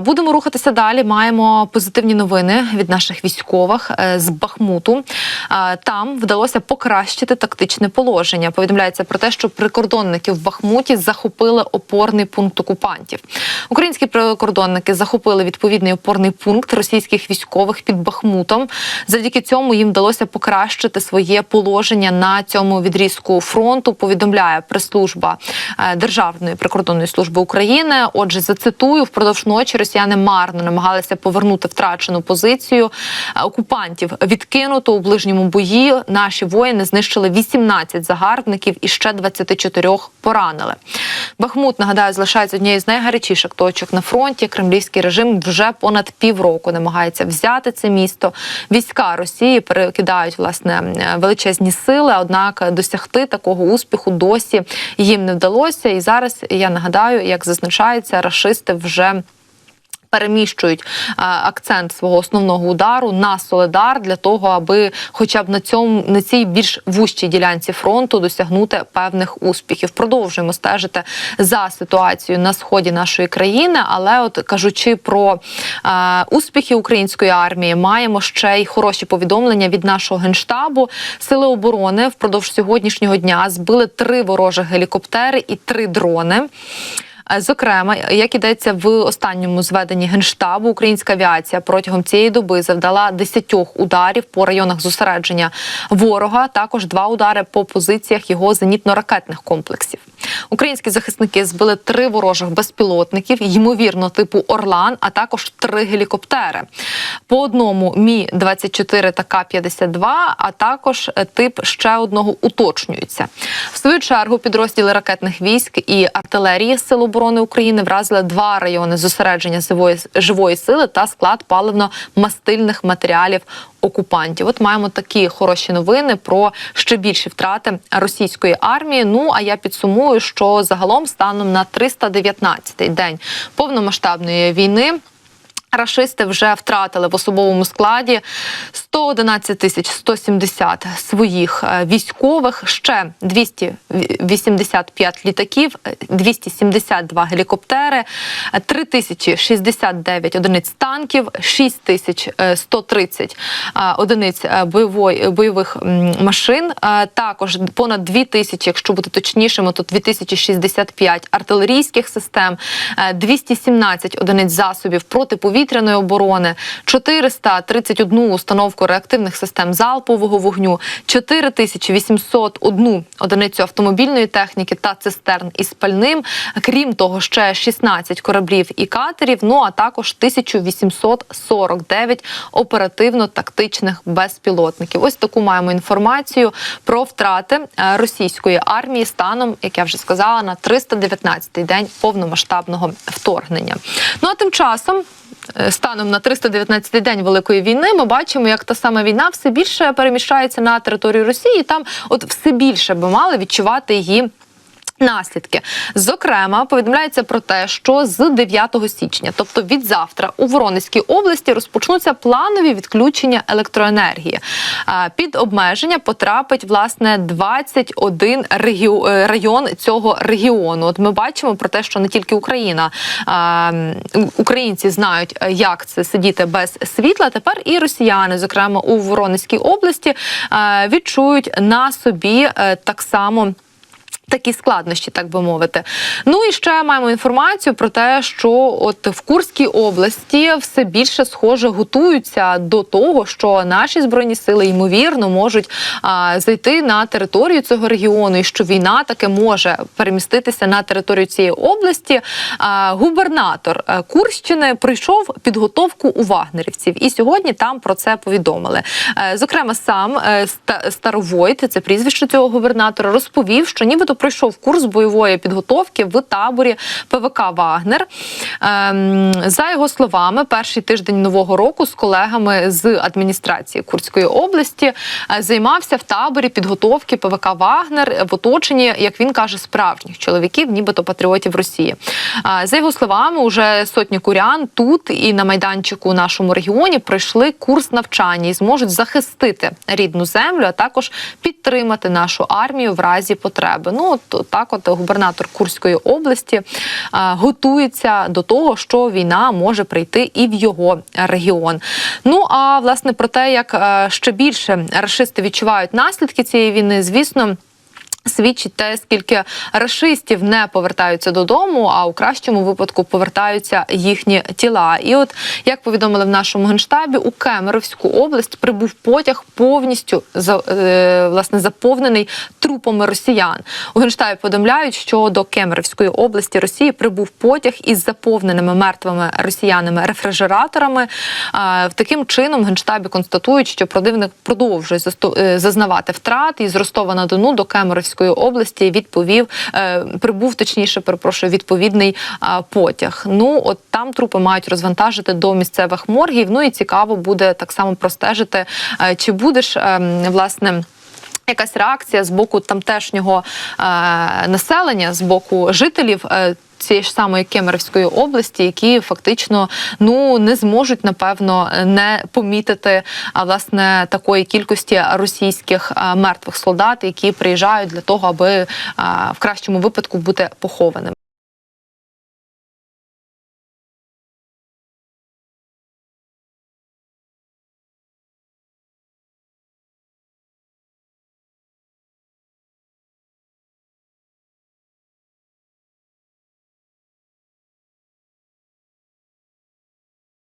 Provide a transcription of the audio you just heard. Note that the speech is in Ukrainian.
Будемо рухатися далі. Маємо позитивні новини від наших військових е, з Бахмуту. Там вдалося покращити тактичне положення. Повідомляється про те, що прикордонники в Бахмуті захопили опорний пункт окупантів. Українські прикордонники захопили відповідний опорний пункт російських військових під Бахмутом. Завдяки цьому їм вдалося покращити своє положення на цьому відрізку фронту. Повідомляє прес-служба е, Державної прикордонної служби України. Отже, зацитую впродовж ночі росіяни марно намагалися повернути втрачену позицію е, окупантів. Відкинуто у ближньому бої. Наші воїни знищили 18 загарбників і ще 24 поранили. Бахмут нагадаю залишається однією з найгарячіших точок на фронті. Кремлівський режим вже понад півроку намагається взяти це місто. Війська Росії перекидають власне величезні сили однак досягти такого успіху досі їм не вдалося. І зараз я нагадаю, як зазначається, рашисти вже. Переміщують акцент свого основного удару на Соледар для того, аби, хоча б на цьому на цій більш вущій ділянці фронту досягнути певних успіхів. Продовжуємо стежити за ситуацією на сході нашої країни. Але, от кажучи про а, успіхи української армії, маємо ще й хороші повідомлення від нашого генштабу. Сили оборони впродовж сьогоднішнього дня збили три ворожих гелікоптери і три дрони. Е, Зокрема, як ідеться в останньому зведенні генштабу, українська авіація протягом цієї доби завдала 10 ударів по районах зосередження ворога. Також два удари по позиціях його зенітно-ракетних комплексів. Українські захисники збили три ворожих безпілотників, ймовірно, типу Орлан, а також три гелікоптери. По одному мі 24 та К-52, а також е, тип ще одного уточнюється. В свою чергу підрозділи ракетних військ і артилерії Сил оборони України вразили два райони зосередження живої, живої сили та склад паливно-мастильних матеріалів окупантів. От маємо такі хороші новини про ще більші втрати російської армії. Ну а я підсумую, що загалом станом на 319-й день повномасштабної війни. Рашисти вже втратили в особовому складі 111 тисяч 170 своїх е, військових, ще 285 літаків, е, 272 гелікоптери, е, 3069 одиниць танків, 6130 е, одиниць бойової бойових машин. Також понад 2000, якщо бути точнішими, то 2065 артилерійських систем, е, 217 одиниць засобів протиповітряної оборони, 431 установку реактивних систем залпового вогню, 4801 одиницю автомобільної техніки та цистерн із пальним. Крім того, ще 16 кораблів і катерів. Ну а також 1849 оперативно-тактичних безпілотників. Ось таку маємо інформацію про втрати е, російської армії станом, як я вже сказала, на 319-й день повномасштабного вторгнення. Ну а тим часом. Е, Станом на 319-й день великої війни ми бачимо, як та сама війна все більше переміщається на територію Росії. і Там, от все більше би мали відчувати її. Наслідки, зокрема, повідомляється про те, що з 9 січня, тобто від завтра, у Воронезькій області розпочнуться планові відключення електроенергії. Під обмеження потрапить власне 21 регіо- е, район цього регіону. От ми бачимо про те, що не тільки Україна, українці знають, е, як це сидіти без світла. Тепер і росіяни, зокрема у Воронезькій області, відчують на собі е, так само. Такі складнощі, так би мовити. Ну і ще маємо інформацію про те, що от в Курській області все більше схоже готуються до того, що наші збройні сили ймовірно можуть а, зайти на територію цього регіону, і що війна таки може переміститися на територію цієї області. А, губернатор е, Курщини пройшов підготовку у вагнерівців, і сьогодні там про це повідомили. Е, Зокрема, сам е, Старовойт, це прізвище цього губернатора, розповів, що нібито пройшов курс бойової підготовки в таборі ПВК Вагнер. Ем, За його словами, перший тиждень нового року з колегами з адміністрації Курської області е, займався в таборі підготовки ПВК Вагнер в оточенні, як він каже, справжніх чоловіків, нібито патріотів Росії. Е, За його словами, уже сотні курян тут і на майданчику у нашому регіоні пройшли курс навчання і зможуть захистити рідну землю, а також підтримати нашу армію в разі потреби. Ну Ну от так, от губернатор Курської області е, готується до того, що війна може прийти і в його регіон. Ну а власне про те, як е, ще більше рашисти відчувають наслідки цієї війни, звісно. Свідчить те, скільки рашистів не повертаються додому, а у кращому випадку повертаються їхні тіла. І от як повідомили в нашому генштабі, у Кемеровську область прибув потяг повністю за е, власне заповнений трупами росіян. У генштабі повідомляють, що до Кемеровської області Росії прибув потяг із заповненими мертвими росіянами рефрижераторами. Е, Таким чином в генштабі констатують, що противник продовжує е, зазнавати втрат і з Ростова на Дону до Кемеровської області відповів е, прибув точніше, перепрошую, відповідний потяг. Ну от там трупи мають розвантажити до місцевих моргів. Ну і цікаво буде так само простежити, е, чи будеш власне. Якась реакція з боку тамтешнього е, населення, з боку жителів е, цієї ж самої Кемеровської області, які фактично ну не зможуть напевно не помітити а, власне такої кількості російських а, мертвих солдат, які приїжджають для того, аби а, в кращому випадку бути похованими.